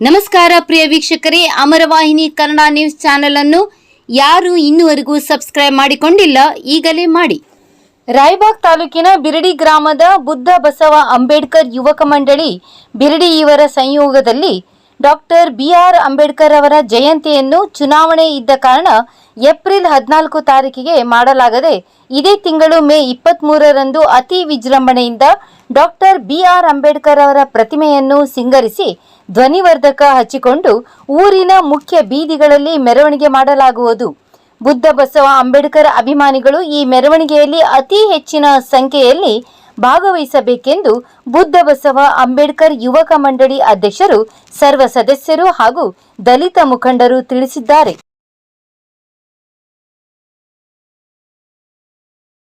ನಮಸ್ಕಾರ ಪ್ರಿಯ ವೀಕ್ಷಕರೇ, ಅಮರವಾಹಿನಿ Kannada news channel ಅನ್ನು ಯಾರು ಇನ್ನುವರೆಗೂ ಸಬ್ಸ್ಕ್ರೈಬ್ ಮಾಡಿಕೊಂಡಿಲ್ಲ, ಈಗಲೇ ಮಾಡಿ. ರಾಯಬಾಗ್ ತಾಲೂಕಿನ ಬಿರಡಿ ಗ್ರಾಮದ ಬುದ್ಧ ಬಸವ ಅಂಬೇಡ್ಕರ್ ಯುವಕ ಮಂಡಳಿ ಬಿರಡಿ ಇವರ ಸಂಯೋಗದಲ್ಲಿ ಡಾಕ್ಟರ್ ಬಿಆರ್ ಅಂಬೇಡ್ಕರ್ ಅವರ ಜಯಂತಿಯನ್ನು ಚುನಾವಣೆ ಇದ್ದ ಕಾರಣ ಏಪ್ರಿಲ್ ಹದಿನಾಲ್ಕು ತಾರೀಕಿಗೆ ಮಾಡಲಾಗದೆ ಇದೇ ತಿಂಗಳು ಮೇ ಇಪ್ಪತ್ತ್ ಮೂರರಂದು ಅತಿ ವಿಜೃಂಭಣೆಯಿಂದ ಡಾಕ್ಟರ್ ಬಿಆರ್ ಅಂಬೇಡ್ಕರ್ ಅವರ ಪ್ರತಿಮೆಯನ್ನು ಸಿಂಗರಿಸಿ ಧ್ವನಿವರ್ಧಕ ಹಚ್ಚಿಕೊಂಡು ಊರಿನ ಮುಖ್ಯ ಬೀದಿಗಳಲ್ಲಿ ಮೆರವಣಿಗೆ ಮಾಡಲಾಗುವುದು. ಬುದ್ಧ ಬಸವ ಅಂಬೇಡ್ಕರ್ ಅಭಿಮಾನಿಗಳು ಈ ಮೆರವಣಿಗೆಯಲ್ಲಿ ಅತಿ ಹೆಚ್ಚಿನ ಸಂಖ್ಯೆಯಲ್ಲಿ ಭಾಗವಹಿಸಬೇಕೆಂದು ಬುದ್ಧ ಬಸವ ಅಂಬೇಡ್ಕರ್ ಯುವಕ ಮಂಡಳಿ ಅಧ್ಯಕ್ಷರು ಸರ್ವ ಸದಸ್ಯರು ಹಾಗೂ ದಲಿತ ಮುಖಂಡರು ತಿಳಿಸಿದ್ದಾರೆ.